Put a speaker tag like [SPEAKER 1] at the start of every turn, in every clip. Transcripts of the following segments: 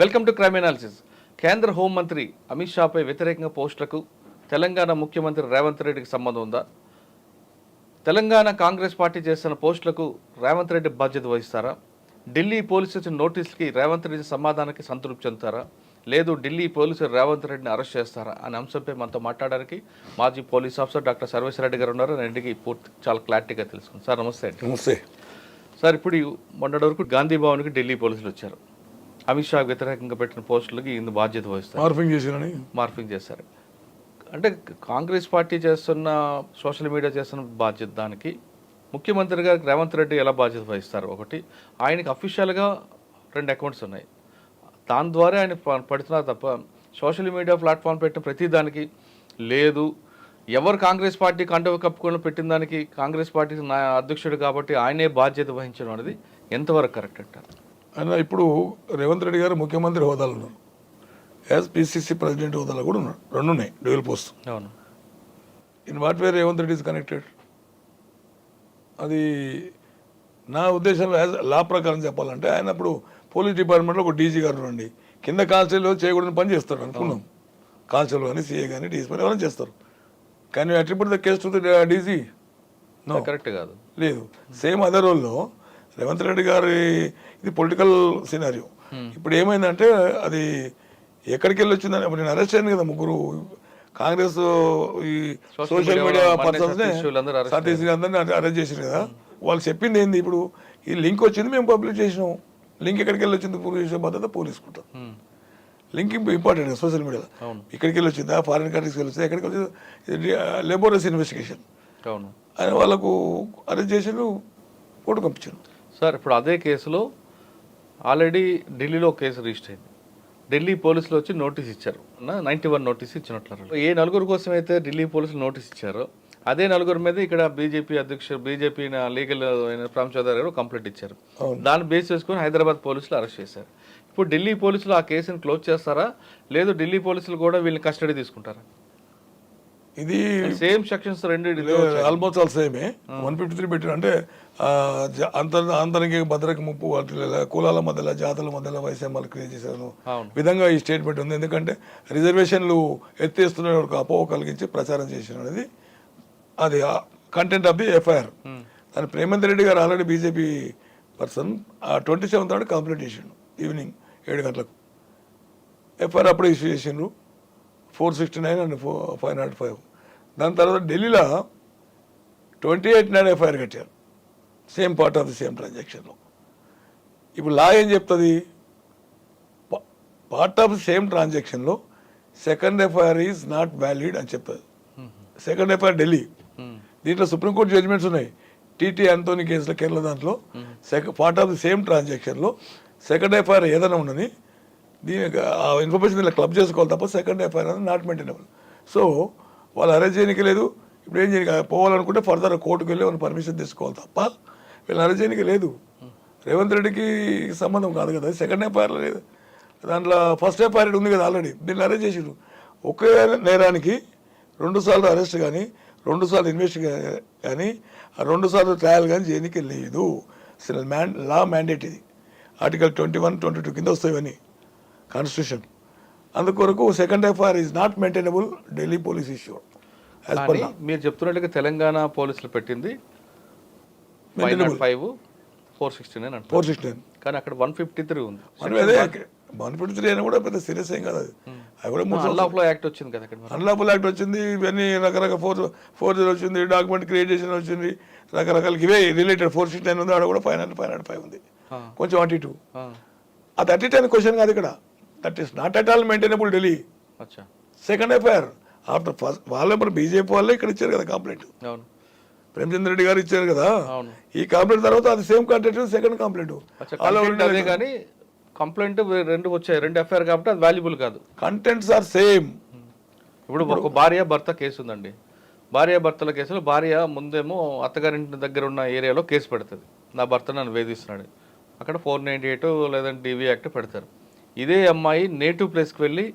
[SPEAKER 1] Welcome to crime analysis కేంద్ర హోంమంత్రి అమిత్ షాపై వ్యతిరేకంగా పోస్టులకు తెలంగాణ ముఖ్యమంత్రి రేవంత్ రెడ్డికి సంబంధం ఉందా? తెలంగాణ కాంగ్రెస్ పార్టీ చేస్తున్న పోస్టులకు రేవంత్ రెడ్డి బాధ్యత వహిస్తారా? ఢిల్లీ పోలీసు ఇచ్చిన నోటీసులకి రేవంత్ రెడ్డి సమాధానానికి సంతృప్తి చెందుతారా? లేదు ఢిల్లీ పోలీసులు రేవంత్ రెడ్డిని అరెస్ట్ చేస్తారా? అనే అంశంపై మనతో మాట్లాడడానికి మాజీ పోలీస్ ఆఫీసర్ డాక్టర్ సర్వేశ్వరరెడ్డి గారు ఉన్నారు. రెండుకి పూర్తి చాలా క్లారిటీగా తెలుసుకుంది. సార్ నమస్తే అండి.
[SPEAKER 2] నమస్తే.
[SPEAKER 1] సార్ ఇప్పుడు మొన్నటి వరకు గాంధీ భవన్కి ఢిల్లీ పోలీసులు వచ్చారు. అమిత్ షా వ్యతిరేకంగా పెట్టిన పోస్టులకి ఇందు బాధ్యత వహిస్తారు.
[SPEAKER 2] మార్ఫింగ్ చేసినని
[SPEAKER 1] మార్పింగ్ చేశారు. అంటే కాంగ్రెస్ పార్టీ చేస్తున్న సోషల్ మీడియా చేస్తున్న బాధ్యత దానికి. ముఖ్యమంత్రిగా రేవంత్ రెడ్డి ఎలా బాధ్యత వహిస్తారు? ఒకటి ఆయనకి అఫీషియల్గా రెండు అకౌంట్స్ ఉన్నాయి. దాని ద్వారా ఆయన పడుతున్నారు తప్ప సోషల్ మీడియా ప్లాట్ఫామ్ పెట్టిన ప్రతి దానికి లేదు. ఎవరు కాంగ్రెస్ పార్టీ కంటవ కప్పుకొని పెట్టిన దానికి కాంగ్రెస్ పార్టీ నా అధ్యక్షుడు కాబట్టి ఆయనే బాధ్యత వహించడం అనేది ఎంతవరకు కరెక్ట్ అంటారు?
[SPEAKER 2] ఆయన ఇప్పుడు రేవంత్ రెడ్డి గారు ముఖ్యమంత్రి హోదాలో ఉన్నారు. యాజ్ పిసిసి ప్రెసిడెంట్ హోదాలో కూడా ఉన్నారు. రెండు ఉన్నాయి డ్యూయల్ పోస్ట్.
[SPEAKER 1] అవును.
[SPEAKER 2] In what way Revanth Reddy is connected అది నా ఉద్దేశంలో యాజ్ లా ప్రకారం చెప్పాలంటే ఆయన ఇప్పుడు పోలీస్ డిపార్ట్మెంట్లో ఒక డీజీ గారు ఉండండి. కింద కాన్స్టేబుల్ చేయకూడని పని చేస్తారు అనుకున్నాం. కాన్స్టేబుల్ కానీ సీఏ కానీ డీసీ పని ఎవరైనా చేస్తారు. కానీ attribute the case to DG no
[SPEAKER 1] correct కాదు.
[SPEAKER 2] లేదు. సేమ్ అదే రోల్లో రేవంత్ రెడ్డి గారి ఇది పొలిటికల్ సినారియో ఇప్పుడు ఏమైందంటే అది ఎక్కడికి వెళ్ళి వచ్చిందని ఇప్పుడు నేను అరెస్ట్ అయ్యాను కదా ముగ్గురు. కాంగ్రెస్ ఈ
[SPEAKER 1] Social
[SPEAKER 2] social
[SPEAKER 1] media
[SPEAKER 2] media persons
[SPEAKER 1] Satish
[SPEAKER 2] అందరినీ అరెస్ట్ చేసారు కదా. వాళ్ళు చెప్పింది ఏంది? ఇప్పుడు ఈ లింక్ వచ్చింది మేము పబ్లిష్ చేసినాం. లింక్ ఎక్కడికి వెళ్ళి వచ్చింది ప్రూవ్ చేసిన బాధ్యత పోలీసుకుంటాం
[SPEAKER 1] Hmm.
[SPEAKER 2] లింక్ ఇంపార్టెంట్ సోషల్ మీడియాలో.
[SPEAKER 1] అవును.
[SPEAKER 2] ఇక్కడికి వెళ్ళి వచ్చిందా ఫారిన్ కంట్రీస్కి వెళ్ళి వచ్చిందా ఎక్కడికి వచ్చింది లేబోరస్ ఇన్వెస్టిగేషన్.
[SPEAKER 1] అవును.
[SPEAKER 2] ఆయన వాళ్ళకు అరెస్ట్ చేసిండు కోర్టు పంపించారు.
[SPEAKER 1] సార్ ఇప్పుడు అదే కేసులో ఆల్రెడీ ఢిల్లీలో కేసు రిజిస్టర్ అయింది. ఢిల్లీ పోలీసులు వచ్చి నోటీస్ ఇచ్చారు. నైంటీ వన్ నోటీస్ ఇచ్చినట్లు ఏ నలుగురు కోసం అయితే ఢిల్లీ పోలీసులు నోటీస్ ఇచ్చారో అదే నలుగురు మీద ఇక్కడ బీజేపీ అధ్యక్షుడు బీజేపీ లీగల్ రామ్ చౌదరి గారు కంప్లైంట్ ఇచ్చారు. దాన్ని బేస్ చేసుకొని హైదరాబాద్ పోలీసులు అరెస్ట్ చేశారు. ఇప్పుడు ఢిల్లీ పోలీసులు ఆ కేసును క్లోజ్ చేస్తారా? లేదు ఢిల్లీ పోలీసులు కూడా వీళ్ళని కస్టడీ తీసుకుంటారా?
[SPEAKER 2] ఇది
[SPEAKER 1] సేమ్ సెక్షన్స్ రెండు
[SPEAKER 2] ఆల్మోస్ట్ ఆల్ సేమే. వన్ ఫిఫ్టీ త్రీ పెట్టారు. అంటే అంతర్ ఆంతరిక భద్రక ముప్పు వాటిలో కులాల మధ్యలో జాతుల మధ్యలో వైసమ్యాలు క్రియేట్ చేశారు. విధంగా ఈ స్టేట్మెంట్ ఉంది. ఎందుకంటే రిజర్వేషన్లు ఎత్తేస్తున్న ఒక అపోహ కలిగించి ప్రచారం చేసిన అనేది అది కంటెంట్ ఆఫ్ ది ఎఫ్ఐఆర్. దాని ప్రేమంత్ రెడ్డి గారు already BJP person twenty seventh నాడు కంప్లైంట్ చేసిండు. ఈవినింగ్. ఏడు గంటలకు. ఎఫ్ఐఆర్ అప్పుడే ఇష్యూ చేసిండ్రు. Four sixty nine and four five not five. దాని తర్వాత ఢిల్లీలో ట్వంటీ ఎయిట్ నాడు ఎఫ్ఐఆర్ కట్టారు. Same part of the same ట్రాన్సాక్షన్లో. ఇప్పుడు లా ఏం చెప్తుంది? పార్ట్ ఆఫ్ ది సేమ్ ట్రాన్సాక్షన్లో second FIR is not valid అని చెప్తుంది. Second FIR Delhi. దీంట్లో సుప్రీంకోర్టు జడ్జిమెంట్స్ ఉన్నాయి. టీటీ అంతోని కేసులో కేరళ దాంట్లో. Second part of the same ట్రాన్సాక్షన్లో సెకండ్ ఎఫ్ఐఆర్ ఏదైనా ఉండని దీని ఆ ఇన్ఫర్మేషన్ ఇలా క్లబ్ చేసుకోవాలి తప్ప సెకండ్ ఎఫ్ఐఆర్ అనేది నాట్ మెయింటైనబుల్ సో వాళ్ళు అరెస్ట్ చేయడానికి లేదు. ఇప్పుడు ఏం చేయాలి పోవాలనుకుంటే ఫర్దర్ కోర్టుకు వెళ్ళి వాళ్ళు పర్మిషన్ తీసుకోవాలి తప్ప వీళ్ళని అరెస్ట్ చేయడానికి లేదు. రేవంత్ రెడ్డికి సంబంధం కాదు కదా సెకండ్ ఎఫ్ఐఆర్ లేదు. దాంట్లో ఫస్ట్ ఎఫ్ఐఆర్ ఉంది కదా ఆల్రెడీ దీన్ని అరెస్ట్ చేసిండు ఒకే నేరానికి రెండు సార్లు అరెస్ట్ కానీ రెండు సార్లు ఇన్వెస్ట్ కానీ ఆ రెండు సార్లు ట్రయల్ కానీ చేయడానికి లేదు. అసలు మ్యాన్ లా మ్యాండేట్ ఇది. Article twenty one twenty two కింద వస్తాయి కాన్స్టిట్యూషన్ అందుకొరకు second FIR is not maintainable Delhi police issue
[SPEAKER 1] మీరు చెప్తున్నట్టుగా తెలంగాణ పోలీసులు పెట్టింది five four sixty nine
[SPEAKER 2] four sixty nine
[SPEAKER 1] కానీ అక్కడ వన్ ఫిఫ్టీ త్రీ ఉంది
[SPEAKER 2] మనం అదే వన్ ఫిఫ్టీ త్రీ అయినా కూడా పెద్ద సీరియస్ ఏం కాదు అది. కూడా
[SPEAKER 1] అన్లాఫ్లో యాక్ట్ వచ్చింది కదా.
[SPEAKER 2] అన్లాఫుల్ యాక్ట్ వచ్చింది ఇవన్నీ రకరకాల ఫోర్ ఫోర్ జీరో వచ్చింది డాక్యుమెంట్ క్రియేట్ చేసిన వచ్చింది రకరకాల ఇవే రిలేటెడ్ ఫోర్ సిక్స్టీ నైన్ ఉంది ఆడ కూడా five hundred five hundred five ఉంది. కొంచెం అటు ఇటు.
[SPEAKER 1] ఆ,
[SPEAKER 2] థర్టీ టెన్ క్వశ్చన్ కాదు ఇక్కడ. That is not at all maintainable Delhi second FIR after first వాళ్ళే మరి బీజేపీ వాళ్ళే ఇక్కడ ఇచ్చారు కదా కంప్లైంట్ ప్రేమచంద్ర రెడ్డి గారు ఇచ్చారు కదా. ఈ కంప్లైంట్ తర్వాత అది సేమ్ కంటెంట్ సెకండ్ కంప్లైంట్
[SPEAKER 1] కానీ కంప్లైంట్ రెండు వచ్చాయి. రెండు ఎఫ్ఐఆర్ కాబట్టి అది వాల్యుబుల్ కాదు.
[SPEAKER 2] కంటెంట్స్ ఆర్ సేమ్
[SPEAKER 1] ఇప్పుడు ఒక భార్య భర్త కేసు ఉందండి. భార్య భర్తల కేసులో భార్య ముందేమో అత్తగారింటి దగ్గర ఉన్న ఏరియాలో కేసు పెడుతుంది. నా భర్త నన్ను వేధిస్తున్నాడు. అక్కడ ఫోర్ నైంటీ ఎయిట్ లేదంటే డివి యాక్ట్ పెడతారు. ఇదే అమ్మాయి నేటివ్ ప్లేస్కి వెళ్ళి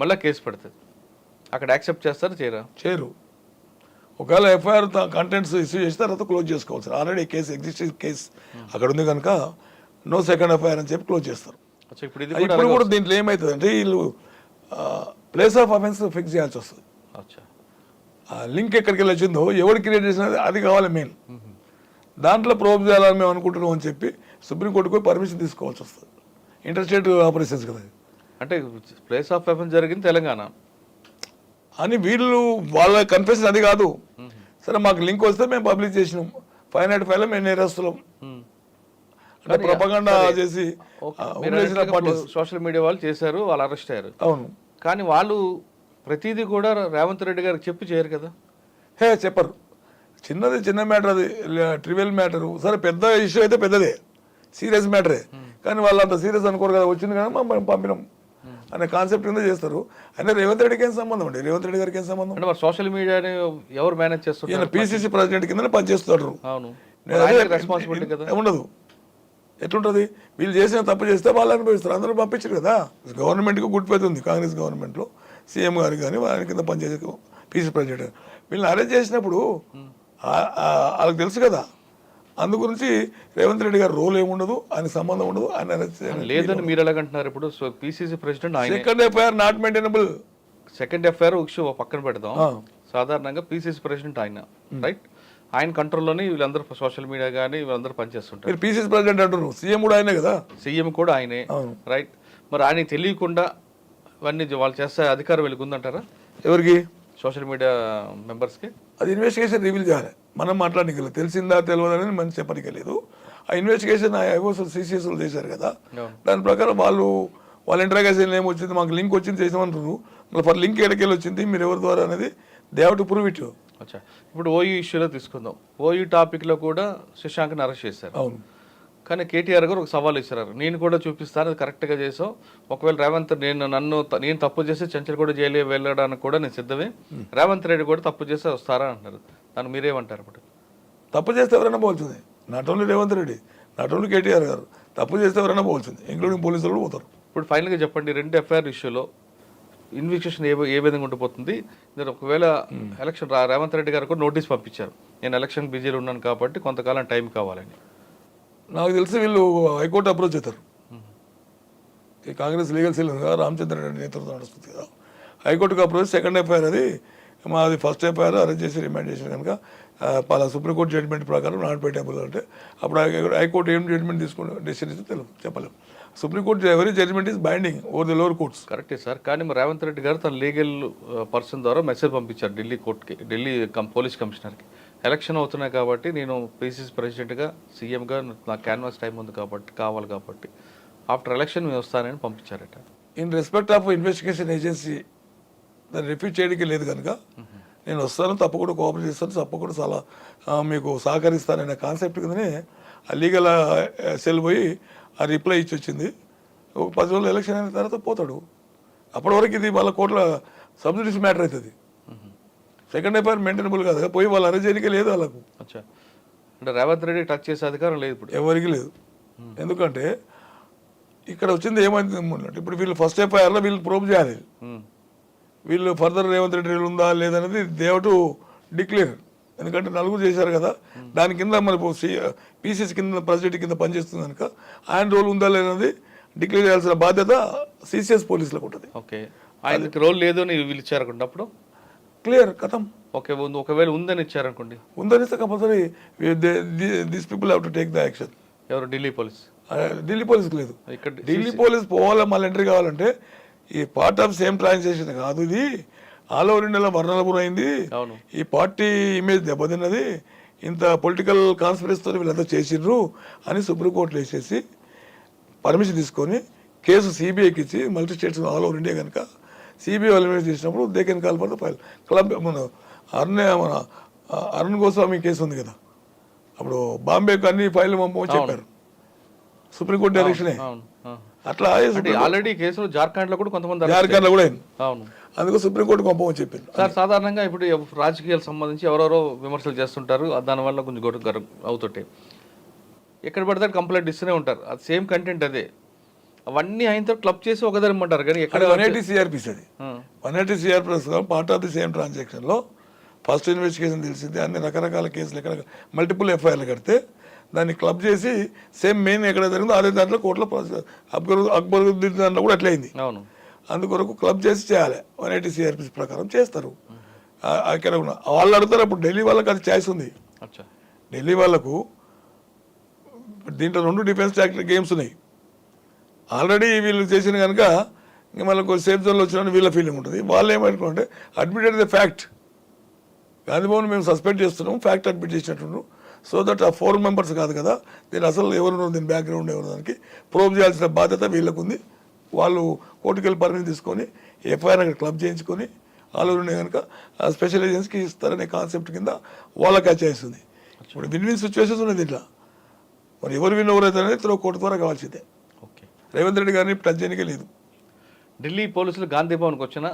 [SPEAKER 1] మళ్ళీ కేసు పెడుతుంది. అక్కడ యాక్సెప్ట్ చేస్తారు చేయరా?
[SPEAKER 2] చేరు ఒకవేళ ఎఫ్ఐఆర్ కంటెంట్స్ ఇష్యూ చేసిన తర్వాత క్లోజ్ చేసుకోవాలి sir already case existing case అక్కడ ఉంది కనుక నో సెకండ్ ఎఫ్ఐఆర్ అని చెప్పి క్లోజ్ చేస్తారు.
[SPEAKER 1] ఇప్పుడు కూడా
[SPEAKER 2] దీంట్లో ఏమవుతుంది అంటే వీళ్ళు ప్లేస్ ఆఫ్ అఫెన్స్ ఫిక్స్ చేయాల్సి వస్తుంది లింక్ ఎక్కడికి వెళ్ళి వచ్చిందో ఎవరు క్రియేట్ చేసినది అది కావాలి మెయిన్ దాంట్లో ప్రోబ్ చేయాలని మేము అనుకుంటున్నాం అని చెప్పి సుప్రీంకోర్టుకు పర్మిషన్ తీసుకోవాల్సి వస్తుంది ఇంటర్ స్టేట్ ఆపరేషన్స్ కదా.
[SPEAKER 1] అంటే ప్లేస్ ఆఫ్ వెపన్ జరిగింది తెలంగాణ.
[SPEAKER 2] అని వీళ్ళు వాళ్ళ కన్ఫెషన్ అది కాదు. సరే మాకు లింక్ వస్తే మేము పబ్లిష్ చేసినాం. ఫైవ్ నాట్ ఫైవ్లో మేము నేరస్తున్నాం చేసి.
[SPEAKER 1] సోషల్ మీడియా వాళ్ళు చేశారు వాళ్ళు అరెస్ట్ అయ్యారు.
[SPEAKER 2] అవును.
[SPEAKER 1] కానీ వాళ్ళు ప్రతిదీ కూడా రేవంత్ రెడ్డి గారికి చెప్పి చేయరు కదా.
[SPEAKER 2] హే చెప్పరు. చిన్నది చిన్న మ్యాటర్ అది ట్రివియల్ మ్యాటర్. సరే పెద్ద ఇష్యూ అయితే పెద్దదే. సీరియస్ మ్యాటరే. కానీ వాళ్ళు అంత సీరియస్ అనుకోరు కదా వచ్చింది కదా మనం పంపినాం అనే కాన్సెప్ట్ కింద చేస్తారు. అయినా రేవంత్ రెడ్డికి ఏం సంబంధం అండి? రేవంత్ రెడ్డి గారికి ఏం సంబంధం?
[SPEAKER 1] అంటే సోషల్ మీడియాని ఎవరు మేనేజ్
[SPEAKER 2] ఈయన
[SPEAKER 1] చేస్తుంటారు
[SPEAKER 2] పిసిసి ప్రెసిడెంట్ కింద పనిచేస్తారు
[SPEAKER 1] అవును. రెస్పాన్సిబిలిటీ కదా.
[SPEAKER 2] ఉండదు. ఎట్లుంటది? వీళ్ళు చేసిన తప్పు చేస్తే వాళ్ళు అనుభవిస్తారు. అందరూ పంపించారు కదా. గవర్నమెంట్కి గుడ్ ఉంది కాంగ్రెస్ గవర్నమెంట్లో సీఎం గారు కానీ వారి కింద పనిచేసే పీసీ ప్రెసిడెంట్ వీళ్ళని అరెస్ట్ చేసినప్పుడు వాళ్ళకి తెలుసు కదా. అందు గురించి రేవంత్ రెడ్డి గారు రోల్ ఏముండదు ఆయన సంబంధం ఉండదు ఆయన అరెస్ట్
[SPEAKER 1] లేదని మీరు ఎలాగంటున్నారు? ఇప్పుడు సో పిసిసి ప్రెసిడెంట్ ఆయన.
[SPEAKER 2] Second FIR not maintainable
[SPEAKER 1] second FIR పక్కన పెడదాం. సాధారణంగా పిసిసి ప్రెసిడెంట్ ఆయన రైట్ ఆయన కంట్రోల్లోనే వీళ్ళందరూ సోషల్ మీడియా కానీ వీళ్ళందరూ పనిచేస్తుంటారు.
[SPEAKER 2] మీరు పీసీసీ ప్రెసిడెంట్ అంటున్నారు. సీఎం కూడా ఆయనే కదా?
[SPEAKER 1] సీఎం కూడా ఆయనే. రైట్. మరి ఆయన తెలియకుండా ఇవన్నీ వాళ్ళు చేస్తే అధికారం వీళ్ళకి ఉందంటారా
[SPEAKER 2] ఎవరికి?
[SPEAKER 1] సోషల్ మీడియా మెంబర్స్కి.
[SPEAKER 2] అది ఇన్వెస్టిగేషన్ రివీల్ చేయాలి. మనం మాట్లాడడానికి తెలిసిందా తెలియదు అనేది మనం చెప్పడానికి లేదు. ఆ ఇన్వెస్టిగేషన్ ఐఓస్ సిసిఎస్లు చేశారు కదా. దాని ప్రకారం వాళ్ళు వాళ్ళ ఇంటరాగేషన్ ఏమి వచ్చింది? మాకు లింక్ వచ్చింది చేసామంటారు మళ్ళీ ఫర్ లింక్ ఎక్కడికెళ్ళి వచ్చింది? మీరు ఎవరి ద్వారా అనేది they have to prove it
[SPEAKER 1] అచ్చా. ఇప్పుడు ఓయూ ఇష్యూలో తీసుకుందాం. ఓయూ టాపిక్లో కూడా శశాంక్ని అరెస్ట్ చేశారు.
[SPEAKER 2] అవును.
[SPEAKER 1] కానీ కేటీఆర్ గారు ఒక సవాల్ ఇచ్చారు. నేను కూడా చూపిస్తాను అది కరెక్ట్గా చేసాం ఒకవేళ రేవంత్ నేను నన్ను నేను తప్పు చేసి చంచల్ కూడా జైలు వెళ్ళడానికి కూడా నేను సిద్ధమే. రేవంత్ రెడ్డి కూడా తప్పు చేస్తే వస్తారా అంటారు దానికి మీరేమంటారు ఇప్పుడు?
[SPEAKER 2] తప్పు చేస్తే ఎవరైనా పోల్సింది not only Revanth Reddy not only KTR గారు. తప్పు చేస్తే ఎవరైనా పోల్సింది ఇంక్లూడింగ్ పోలీసులు కూడా పోతారు.
[SPEAKER 1] ఇప్పుడు ఫైనల్గా చెప్పండి రెండు ఎఫ్ఐఆర్ ఇష్యూలో ఇన్వెస్టిగేషన్ ఏ ఏ విధంగా ఉండిపోతుంది? నేను ఒకవేళ ఎలక్షన్ రా- రేవంత్ రెడ్డి గారు కూడా నోటీస్ పంపించారు. నేను ఎలక్షన్ బిజీలో ఉన్నాను కాబట్టి కొంతకాలం టైం కావాలని.
[SPEAKER 2] నాకు తెలిసి వీళ్ళు హైకోర్టు అప్రోచ్ అవుతారు ఈ కాంగ్రెస్ లీగల్ సెల్ కదా రామచంద్ర రెడ్డి నేతృత్వం నడుస్తుంది కదా. హైకోర్టుకు అప్రోచ్ సెకండ్ ఎఫ్ఐఆర్ అది. మాది ఫస్ట్ ఎఫ్ఐఆర్ అరెస్ట్ చేసి రిమాండ్ చేసిన కనుక పలా సుప్రీంకోర్టు జడ్జిమెంట్ ప్రకారం నాట్ పేటబుల్ అంటే అప్పుడు హైకోర్టు ఏం జడ్జిమెంట్ తీసుకుని డెసిషన్ తెలియదు చెప్పలేము supreme court every judgement is binding over the lower courts
[SPEAKER 1] కరెక్టే సార్. కానీ మరి రేవంత్ రెడ్డి గారు తన లీగల్ పర్సన్ ద్వారా మెసేజ్ పంపించారు ఢిల్లీ కోర్టుకి ఢిల్లీ కం పోలీస్ కమిషనర్కి. ఎలక్షన్ అవుతున్నాయి కాబట్టి నేను పిసిసి ప్రెసిడెంట్గా సీఎంగా నా క్యాన్వాస్ టైం ఉంది కాబట్టి కావాలి కాబట్టి ఆఫ్టర్ ఎలక్షన్ మేము వస్తానని పంపించారట.
[SPEAKER 2] In respect of investigation agency దాన్ని రిఫ్యూజ్ చేయడానికి లేదు కనుక నేను వస్తాను తప్పకుండా కోఆపరేట్ చేస్తాను తప్పకుండా చాలా మీకు సహకరిస్తాననే కాన్సెప్ట్ కిందనే ఆ లీగల్ సెల్ పోయి ఆ రిప్లై ఇచ్చి వచ్చింది. ఒక పది రోజులు ఎలక్షన్ అయిన తర్వాత పోతాడు. అప్పటి వరకు ఇది వాళ్ళ కోర్టుల సబ్సిడీస్ మ్యాటర్ అవుతుంది. సెకండ్ ఎఫ్ఐఆర్ మెయింటైనబుల్ కాదు. పోయి వాళ్ళు అరెస్ట్ చేయడానికి లేదు వాళ్ళకు.
[SPEAKER 1] అచ్చా. అంటే రేవంత్ రెడ్డి టచ్ చేసే అధికారం లేదు ఇప్పుడు.
[SPEAKER 2] ఎవరికి లేదు. ఎందుకంటే ఇక్కడ వచ్చింది ఏమైంది అంటే ఇప్పుడు వీళ్ళు ఫస్ట్ ఎఫ్ఐఆర్లో వీళ్ళు ప్రూవ్ చేయాలి. వీళ్ళు ఫర్దర్ రేవంత్ రెడ్డి ఉందా లేదనేది దేవ్ టు డిక్లేర్. ఎందుకంటే నలుగురు చేశారు కదా. దాని కింద మరి పీసీసీ కింద ప్రెసిడెంట్ కింద పనిచేస్తుంది కనుక. ఆయన రోల్ ఉందా లేదనేది డిక్లేర్ చేయాల్సిన బాధ్యత సిసిఎస్ పోలీసులకు ఉంటుంది.
[SPEAKER 1] ఓకే. ఆయనకి రోల్ లేదు అని వీళ్ళు అప్పుడు?
[SPEAKER 2] క్లియర్ కథం.
[SPEAKER 1] ఓకే ఒకవేళ ఉందని ఇచ్చారనుకోండి
[SPEAKER 2] ఉందనిస్తే compulsory these people have to take the action.
[SPEAKER 1] ఎవరు? ఢిల్లీ పోలీస్.
[SPEAKER 2] ఢిల్లీ పోలీస్కి లేదు.
[SPEAKER 1] ఇక్కడ
[SPEAKER 2] ఢిల్లీ పోలీస్ పోవాలా మళ్ళీ ఎంట్రీ కావాలంటే ఈ పార్ట్ ఆఫ్ సేమ్ ట్రాన్సాక్షన్ కాదు ఇది. ఆల్ ఓవర్ ఇండియాలో వర్ణలపురం అయింది ఈ పార్టీ ఇమేజ్ దెబ్బతిన్నది. ఇంత పొలిటికల్ కాన్స్పిరసీతో వీళ్ళంతా చేసిండ్రు అని సుప్రీంకోర్టులో వేసేసి పర్మిషన్ తీసుకొని కేసు సిబిఐకి ఇచ్చి multi states all over India కనుక సిబిఐ వాళ్ళు ఇన్వెస్ట్ చేసినప్పుడు they can call for the file. Club మన అరుణ్ మన అరుణ్ గోస్వామి కేసు ఉంది కదా. అప్పుడు బాంబేకి అన్ని ఫైల్ పంపమని చెప్పారు. సుప్రీంకోర్టు డైరెక్షనే. అట్లా
[SPEAKER 1] అంటే ఆల్రెడీ కేసులు జార్ఖండ్లో కూడా కొంతమంది arrest
[SPEAKER 2] జార్ఖండ్లో కూడా.
[SPEAKER 1] అవును.
[SPEAKER 2] అందుకు సుప్రీంకోర్టు పంపమని చెప్పింది
[SPEAKER 1] సార్ సాధారణంగా ఇప్పుడు రాజకీయాలకు సంబంధించి ఎవరెవరో విమర్శలు చేస్తుంటారు దానివల్ల కొంచెం గొడవ అవుతుంటాయి ఎక్కడ పడితే కంప్లైంట్ ఇస్తూనే ఉంటారు. అది సేమ్ కంటెంట్ అదే. అవన్నీ అయిన తర్వాత క్లబ్ చేసి ఒకదారిమ్మంటారు కానీ ఎక్కడ
[SPEAKER 2] వన్ ఎయిటీ సిఆర్పిస్ అది. One eighty CrPC part of the same ట్రాన్సాక్షన్లో ఫస్ట్ ఇన్వెస్టిగేషన్ తెలిసింది. అన్ని రకరకాల కేసులు ఎక్కడ మల్టిపుల్ ఎఫ్ఐఆర్లు కడితే దాన్ని క్లబ్ చేసి సేమ్ మెయిన్ ఎక్కడ జరిగిందో అదే దాంట్లో కోర్టులో అక్బర్ అక్బరుద్దీన్ దాంట్లో కూడా అట్లయింది
[SPEAKER 1] అవును.
[SPEAKER 2] అందుకొరకు క్లబ్ చేసి చేయాలి. వన్ ఎయిటీ సిఆర్పిసి ప్రకారం చేస్తారు. అక్కడ ఉన్న వాళ్ళు అడుగుతారు అప్పుడు ఢిల్లీ వాళ్ళకి అది ఛాయిస్ ఉంది. ఢిల్లీ వాళ్ళకు దీంట్లో రెండు డిఫెన్స్ టాక్టిక్ గేమ్స్ ఉన్నాయి. ఆల్రెడీ వీళ్ళు చేసిన కనుక ఇంకా మనకు సేఫ్ జోన్లో వచ్చిన వీళ్ళ ఫీలింగ్ ఉంటుంది. వాళ్ళు ఏమనుకుంటే అడ్మిటెడ్ ద ఫ్యాక్ట్ గాంధీభవన్ మేము సస్పెండ్ చేస్తున్నాం ఫ్యాక్ట్ అడ్మిట్ చేసినట్టు సో దట్ ఆ ఫోర్ మెంబర్స్ కాదు కదా దీని అసలు ఎవరు దీని బ్యాక్గ్రౌండ్ ఎవరు దానికి ప్రూవ్ చేయాల్సిన బాధ్యత వీళ్ళకు ఉంది వాళ్ళు కోర్టుకు వెళ్ళి పర్మిషన్ తీసుకొని ఎఫ్ఐఆర్ అక్కడ క్లబ్ చేయించుకొని వాళ్ళు ఉన్నాయి కనుక స్పెషల్ ఏజెన్సీకి ఇస్తారనే కాన్సెప్ట్ కింద వాళ్ళకి ఉంది ఇప్పుడు విన్ విన్ సిచ్యువేషన్స్ ఉన్నాయి దీంట్లో. మరి ఎవరు విన్ ఎవరైతే ఇతర కోర్టు ద్వారా కావాల్సిందే.
[SPEAKER 1] ఓకే.
[SPEAKER 2] రేవంత్ రెడ్డి గారిని టచ్ చేయనికే లేదు.
[SPEAKER 1] ఢిల్లీ పోలీసులు గాంధీ భవన్కి వచ్చిన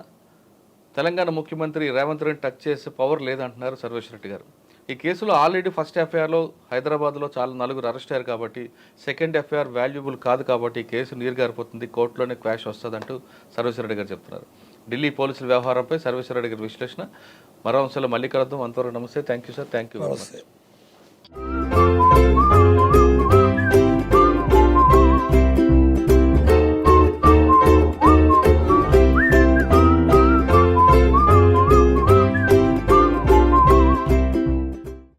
[SPEAKER 1] తెలంగాణ ముఖ్యమంత్రి రేవంత్ రెడ్డి టచ్ చేసే పవర్ లేదంటున్నారు సర్వేశ్వర రెడ్డి గారు. ఈ కేసులో ఆల్రెడీ ఫస్ట్ ఎఫ్ఐఆర్లో హైదరాబాద్లో చాలా నలుగురు అరెస్ట్ అయ్యారు కాబట్టి సెకండ్ ఎఫ్ఐఆర్ వాల్యుబుల్ కాదు కాబట్టి ఈ కేసు నీరు గారిపోతుంది కోర్టులోనే క్వాష్ వస్తుందంటూ సర్వేశ్వరరెడ్డి గారు చెప్తున్నారు. ఢిల్లీ పోలీసుల వ్యవహారంపై సర్వేశ్వరరెడ్డి గారి విశ్లేషణ. మరో అంశాలు మళ్ళీ కలుద్దాం. అంతవరకు నమస్తే. Thank you sir thank you
[SPEAKER 2] నమస్తే.